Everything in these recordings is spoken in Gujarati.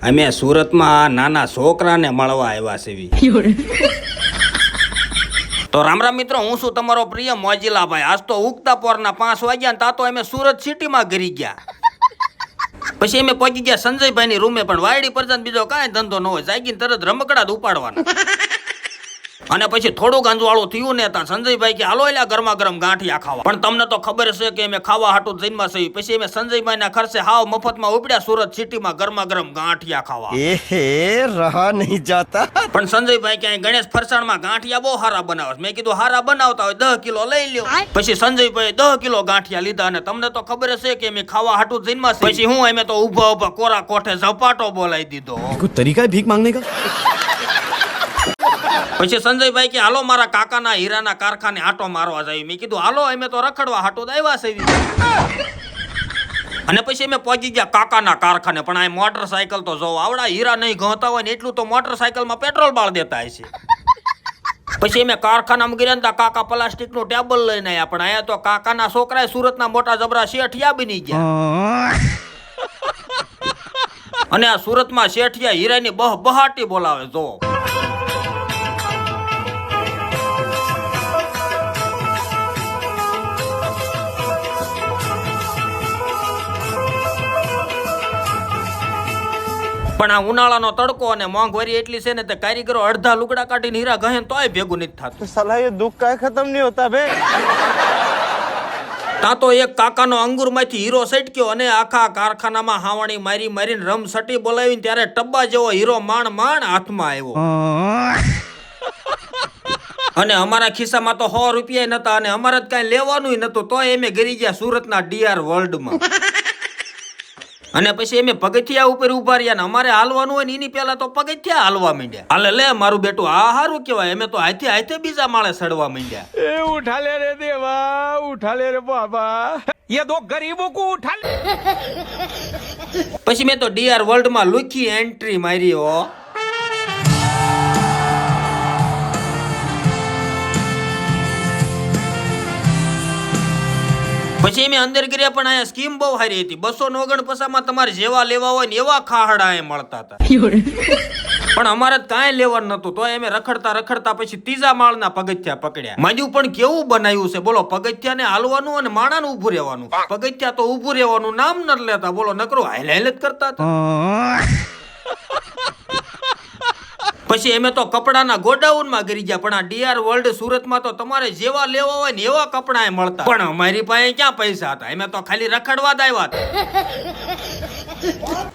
અમે સુરતમાં નાના છોકરાને મળવા આવ્યા છે તો રામ રામ મિત્રો હું છું તમારો પ્રિય મોજીલા ભાઈ આજ તો ઉગતા પોરના પાંચ વાગ્યા ને તા તો અમે સુરત સિટીમાં ઘરી ગયા. પછી અમે પહોંચી ગયા સંજયભાઈની રૂમે પણ વાયડી પરજન બીજો કાંઈ ધંધો ન હોય. જાગીને તરત રમકડા જ ઉપાડવાના. અને પછી થોડું ગાંજવાળું થયું ને ત્યાં સંજયભાઈ કે હાલો એટલે ગરમા ગરમ ગાંઠિયા ખાવા. પણ તમને તો ખબર છે કે મેં ખાવા હાટું જઈનમાં સહી પછી મેં સંજયભાઈ ના ખર્ચે હાવ મફતમાં ઉપડ્યા સુરત સિટીમાં ગરમા ગરમ ગાંઠિયા ખાવા. એ હે રહા નહીં જાતા. પણ સંજયભાઈ ક્યાંય ગણેશ ફરસાણમાં ગાંઠિયા બહુ હારા બનાવે મેં કીધું હારા બનાવતા હોય દહ કિલો લઈ લ્યો. પછી સંજયભાઈ દહ કિલો ગાંઠિયા લીધા અને તમને તો ખબર છે કે મેં ખાવા હાટું જઈનમાં પછી હું અમે તો ઊભા ઊભા કોરા કોઠે ઝપાટો બોલાવી દીધો. તરીકા ભીખ માંગને કા? પછી સંજયભાઈ કે હાલો મારા કાકાના હીરાના કારખાને આટો મારવા જાય. મેં કીધું હાલો અમે તો રખડવા હાટો દાવ્યા છે અને પછી અમે પહોંચી ગયા કાકાના કારખાને પણ આ મોટરસાયકલ તો જો આવડા હીરા નહીં ઘતા હોય ને એટલું તો મોટરસાયકલમાં પેટ્રોલ બાળ દેતા હશે. પછી અમે કારખાનામાં ગયા ને કાકા પ્લાસ્ટિકનું ટેબલ લઈને આવ્યા પણ અહીંયા તો કાકાના છોકરાએ સુરતના મોટા જબરા શેઠિયા બની ગયા. અને આ સુરતમાં શેઠિયા હીરાની બહ બહાટી બોલાવે જો. પણ આ ઉનાળાનો તડકો અને મોંઘવારી એટલી છે ને તે કારીગરો અડધા લુગડા કાઢીને હીરા ગહે તોય ભેગું નથી થતું. સલાહ એ દુઃખ કાંઈ ખતમ નહીં હોતા બે તા તો એક કાકાનો અંગુરમાંથી હીરો સટક્યો અને આખા કારખાનામાં હાવણી મારી મારીને રમ સટી બોલાવીને ત્યારે ટબ્બા જેવો હીરો માણ માણ હાથમાં આવ્યો. અને અમારા ખિસ્સામાં તો સો રૂપિયા નતા અને અમારે જ કાંઈ લેવાનું નતું તો એમે ગરી ગયા સુરતના ડીઆર વર્લ્ડમાં અને પછી એમ પગથિયા ઉપર ઊભા રહ્યા ને અમારે હાલવાનું હોય ને એની પહેલા તો પગથિયા હાલવા માંડ્યા. હાલે લે મારું બેટું આ હારું કેવાય અમે તો હાથે હાથે બીજા માળે સડવા માંડ્યા. એ ઉઠાલે રે દેવા ઉઠાલે રે બાબા. યે દો ગરીબો કો ઉઠાલે. પછી મેં તો ડીઆર વર્લ્ડમાં લુખી એન્ટ્રી મારી હો. પછી મેં અંદર ગયા પણ અહીંયા સ્કીમ બહુ સારી હતી. બસો ઓગણ પસામાં તમારે જેવા લેવા હોય ને એવા ખાહડા અહીંયા મળતા હતા. પણ અમારે કાંઈ લેવાનું નતું તો અમે રખડતા રખડતા પછી ત્રીજા માળના પગથિયા પકડ્યા. માજુ પણ કેવું બનાવ્યું છે? બોલો, પગથિયાને હાલવાનું અને માણાને ઊભું રહેવાનું. પગથિયા તો ઊભું રહેવાનું, નામ ન લેતા. બોલો, નકરો હાલ હાઈલ જ કરતા હતા. પછી અમે તો કપડાના ગોડાઉનમાં ગરી ગયા પણ આ ડીઆર વર્લ્ડ સુરતમાં તો તમારે જેવા લેવા હોય ને એવા કપડા મળતા. પણ અમારી પાસે ક્યાં પૈસા હતા? અમે તો ખાલી રખડવા જ આવ્યા હતા.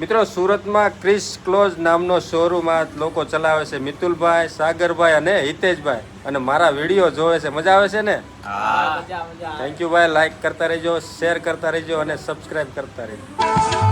મિત્રો સુરતમાં ક્રિસ ક્લોઝ નામનો શોરૂમ આ લોકો ચલાવે છે. મિતુલભાઈ સાગરભાઈ અને હિતેશભાઈ. અને મારા વીડિયો જોવે છે. મજા આવે છે ને? થેન્ક યુ ભાઈ. લાઈક કરતા રહેજો શેર કરતા રહેજો અને સબસ્ક્રાઇબ કરતા રહેજો.